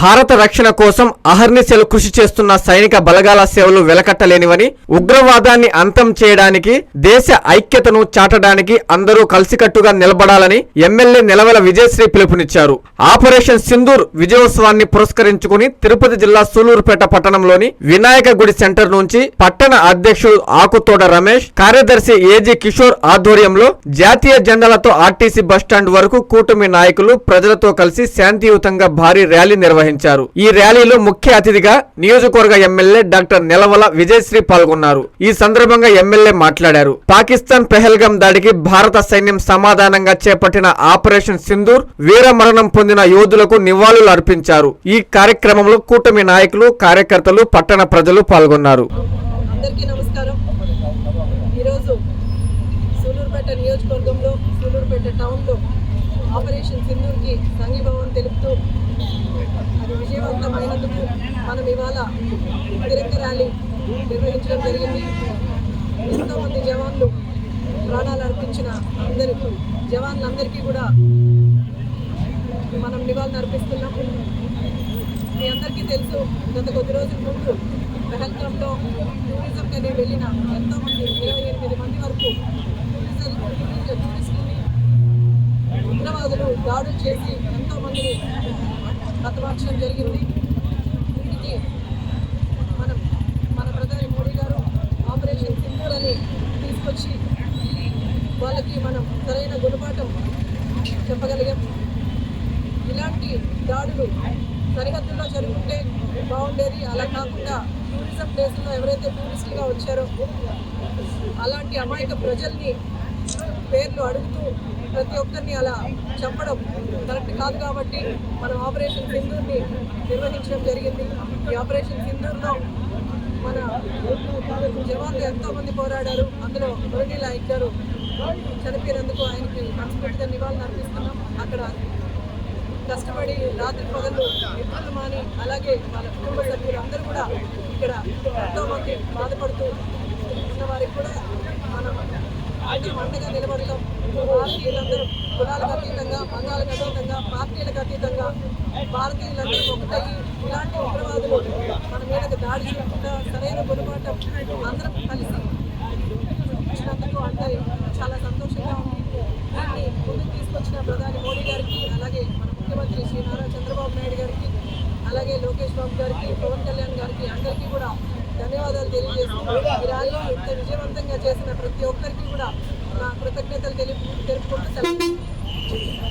భారత రక్షణ కోసం అహర్నిశలు కృషి చేస్తున్న సైనిక బలగాల సేవలు వెలకట్టలేనివని ఉగ్రవాదాన్ని అంతం చేయడానికి దేశ ఐక్యతను చాటడానికి అందరూ కలిసికట్టుగా నిలబడాలని ఎమ్మెల్యే నిలవల విజయశ్రీ పిలుపునిచ్చారు. ఆపరేషన్ సింధూర్ విజయోత్సవాన్ని పురస్కరించుకుని తిరుపతి జిల్లా సూలూరుపేట పట్టణంలోని వినాయక గుడి సెంటర్ నుంచి పట్టణ అధ్యక్షుడు ఆకుతోడ రమేష్ కార్యదర్శి ఏజీ కిషోర్ ఆధ్వర్యంలో జాతీయ జెండాలతో ఆర్టీసీ బస్టాండ్ వరకు కూటమి నాయకులు ప్రజలతో కలిసి శాంతియుతంగా భారీ ర్యాలీ నిర్వహించారు. ఈ ర్యాలీలో ముఖ్య అతిథిగా నియోజకవర్గ ఎమ్మెల్యే డాక్టర్ నెలవల విజయశ్రీ పాల్గొన్నారు. ఈ సందర్భంగా ఎమ్మెల్యే మాట్లాడారు. పాకిస్తాన్ పెహల్గం దాడికి భారత సైన్యం సమాధానంగా చేపట్టిన ఆపరేషన్ సింధూర్ వీర మరణం పొందిన యోధులకు నివాళులు అర్పించారు. ఈ కార్యక్రమంలో కూటమి నాయకులు కార్యకర్తలు పట్టణ ప్రజలు పాల్గొన్నారు. అందరికీ నమస్కారం. ఈరోజు సూలూరుపేట నియోజకవర్గంలో సూలూరుపేట టౌన్లో ఆపరేషన్ సింధూర్కి సంఘీభావం తెలుపుతూ అది విజయవంతమైనందుకు మనం ఇవాళ తిరంగ ర్యాలీ నిర్వహించడం జరిగింది. ఎంతోమంది జవాన్లు ప్రాణాలు అర్పించిన అందరికీ జవాన్లందరికీ కూడా మనం నివాళులు అర్పిస్తున్నాం. మీ అందరికీ తెలుసు గత కొద్ది రోజుల ముందు పెహల్గాంలో టూరిజం కని వెళ్ళిన ఎంతోమంది ఇరవై ఎనిమిది మంది వరకు టూరిజం టూరిస్టులని ఉగ్రవాదులు దాడులు చేసి ఎంతో మందిని హతమార్చడం జరిగింది. వీటికి మనం మన ప్రధాని మోడీ గారు ఆపరేషన్ సింధూర్ అని తీసుకొచ్చి వాళ్ళకి మనం సరైన గుణపాఠం చెప్పగలిగాం. ఇలాంటి దాడులు సరిహద్దుల్లో జరుగుతుంటే బాగుండేది. అలా కాకుండా టూరిజం ప్లేసుల్లో ఎవరైతే టూరిస్టులుగా వచ్చారో అలాంటి అమాయక ప్రజల్ని పేర్లు అడుగుతూ ప్రతి ఒక్కరిని అలా చంపడం కరెక్ట్ కాదు కాబట్టి మనం ఆపరేషన్ సింధూర్ని నిర్వహించడం జరిగింది. ఈ ఆపరేషన్ సింధూర్లో మన జవాన్లు ఎంతోమంది పోరాడారు. అందులో మురళీ నాయక్ గారు చనిపోయినందుకు ఆయనకి మనస్ఫూర్తిగా నివాళులు అర్పిస్తున్నాం. అక్కడ కష్టపడి రాత్రి పగలు నిద్రలు మాని అలాగే వాళ్ళ కుటుంబ సభ్యులు అందరూ కూడా ఇక్కడ ఎంతో మంది బాధపడుతూ ఉన్న వారికి కూడా మనం అండగా నిలబడతాం భారతీయులందరూ కులాలకు అతీతంగా మతాలకు అతీతంగా పార్టీలకు అతీతంగా భారతీయులందరూ ఒకటయ్యి ఇలాంటి ఉగ్రవాదులు మన మీదకి దాడి చేయకుండా సరైన గుణపాఠం అందరం కలిసి ఇచ్చినందుకు అందరి చాలా సంతోషంగా ఉంది. దాన్ని ముందుకు తీసుకొచ్చిన ప్రధాని మోడీ గారికి అలాగే మన ముఖ్యమంత్రి శ్రీ నారా చంద్రబాబు నాయుడు గారికి అలాగే లోకేష్ బాబు గారికి పవన్ కళ్యాణ్ గారికి అందరికీ కూడా ధన్యవాదాలు తెలియజేస్తూ ఈ ఇంత విజయవంతంగా చేసిన ప్రతి ఒక్కరికి కూడా నా కృతజ్ఞతలు తెలుపు తెలుపుకుంటూ